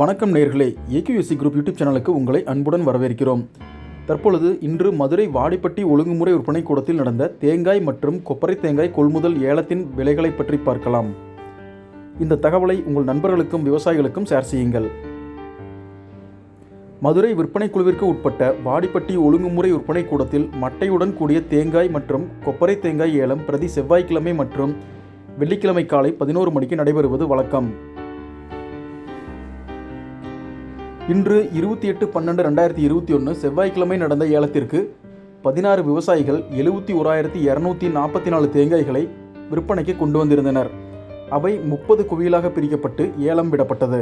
வணக்கம் நேர்களே. AQSC group YouTube சேனலுக்கு உங்களை அன்புடன் வரவேற்கிறோம். தற்பொழுது இன்று மதுரை வாடிப்பட்டி ஒழுங்குமுறை விற்பனை கூடத்தில் நடந்த தேங்காய் மற்றும் கொப்பரை தேங்காய் கொள்முதல் ஏலத்தின் விலைகளை பற்றி பார்க்கலாம். இந்த தகவலை உங்கள் நண்பர்களுக்கும் விவசாயிகளுக்கும் ஷேர் செய்யுங்கள். மதுரை விற்பனை குழுவிற்கு உட்பட்ட வாடிப்பட்டி ஒழுங்குமுறை விற்பனை கூடத்தில் மட்டையுடன் கூடிய தேங்காய் மற்றும் கொப்பரை தேங்காய் ஏலம் பிரதி செவ்வாய்க்கிழமை மற்றும் வெள்ளிக்கிழமை காலை பதினோரு மணிக்கு நடைபெறுவது வழக்கம். இன்று இருபத்தி எட்டு பன்னெண்டு ரெண்டாயிரத்தி இருபத்தி ஒன்று செவ்வாய்க்கிழமை நடந்த ஏலத்திற்கு பதினாறு விவசாயிகள் எழுபத்தி ஓராயிரத்தி இரநூத்தி நாற்பத்தி நாலு தேங்காய்களை விற்பனைக்கு கொண்டு வந்திருந்தனர். அவை முப்பது குவியலாக பிரிக்கப்பட்டு ஏலம் விடப்பட்டது.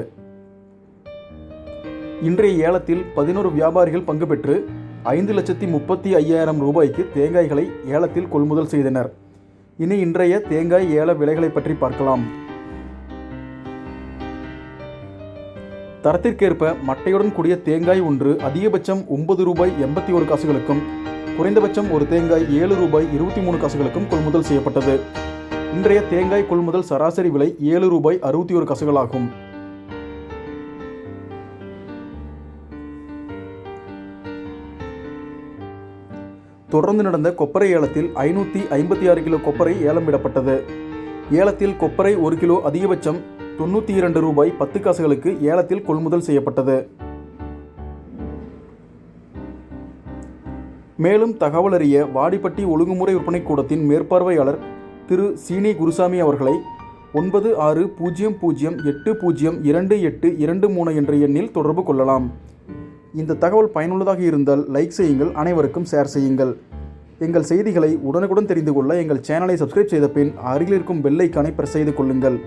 இன்றைய ஏலத்தில் பதினோரு வியாபாரிகள் பங்கு பெற்று ஐந்து லட்சத்தி முப்பத்தி ஐயாயிரம் ரூபாய்க்கு தேங்காய்களை ஏலத்தில் கொள்முதல் செய்தனர். இனி இன்றைய தேங்காய் ஏல விலைகளை பற்றி பார்க்கலாம். தரத்திற்கேற்ப மட்டையுடன் கூடிய தேங்காய் ஒன்று அதிகபட்சம் ஒன்பது ரூபாய் எண்பத்தி ஒரு காசுகளுக்கும் குறைந்தபட்சம் ஒரு தேங்காய் ஏழு ரூபாய் இருபத்தி மூணு காசுகளுக்கும் கொள்முதல் செய்யப்பட்டது. இன்றைய தேங்காய் கொள்முதல் சராசரி விலை ஏழு ரூபாய் அறுபத்தி ஒரு காசுகளாகும். தொடர்ந்து நடந்த கொப்பரை ஏலத்தில் ஐநூற்றி ஐம்பத்தி ஆறு கிலோ கொப்பரை ஏலம் விடப்பட்டது ஏலத்தில் கொப்பரை ஒரு கிலோ அதிகபட்சம் தொண்ணூற்றி இரண்டு ரூபாய் பத்து காசுகளுக்கு ஏலத்தில் கொள்முதல் செய்யப்பட்டது. மேலும் தகவல் அறிய வாடிப்பட்டி ஒழுங்குமுறை விற்பனை கூடத்தின் மேற்பார்வையாளர் திரு சீனி குருசாமி அவர்களை ஒன்பது ஆறு பூஜ்ஜியம் பூஜ்ஜியம் எட்டு பூஜ்ஜியம் இரண்டு எட்டு இரண்டு மூணு என்ற எண்ணில் தொடர்பு கொள்ளலாம். இந்த தகவல் பயனுள்ளதாக இருந்தால் லைக் செய்யுங்கள் அனைவருக்கும் ஷேர் செய்யுங்கள். எங்கள் செய்திகளை உடனுக்குடன் தெரிந்து கொள்ள எங்கள் சேனலை சப்ஸ்கிரைப் செய்த பின் அருகில் இருக்கும் பெல்லைக்கானை பிரஸ் செய்து கொள்ளுங்கள்.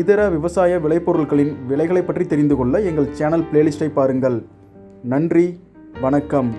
இதர விவசாய விளைபொருட்களின் விலைகளை பற்றி தெரிந்து கொள்ள எங்கள் சேனல் பிளேலிஸ்ட்டை பாருங்கள். நன்றி வணக்கம்.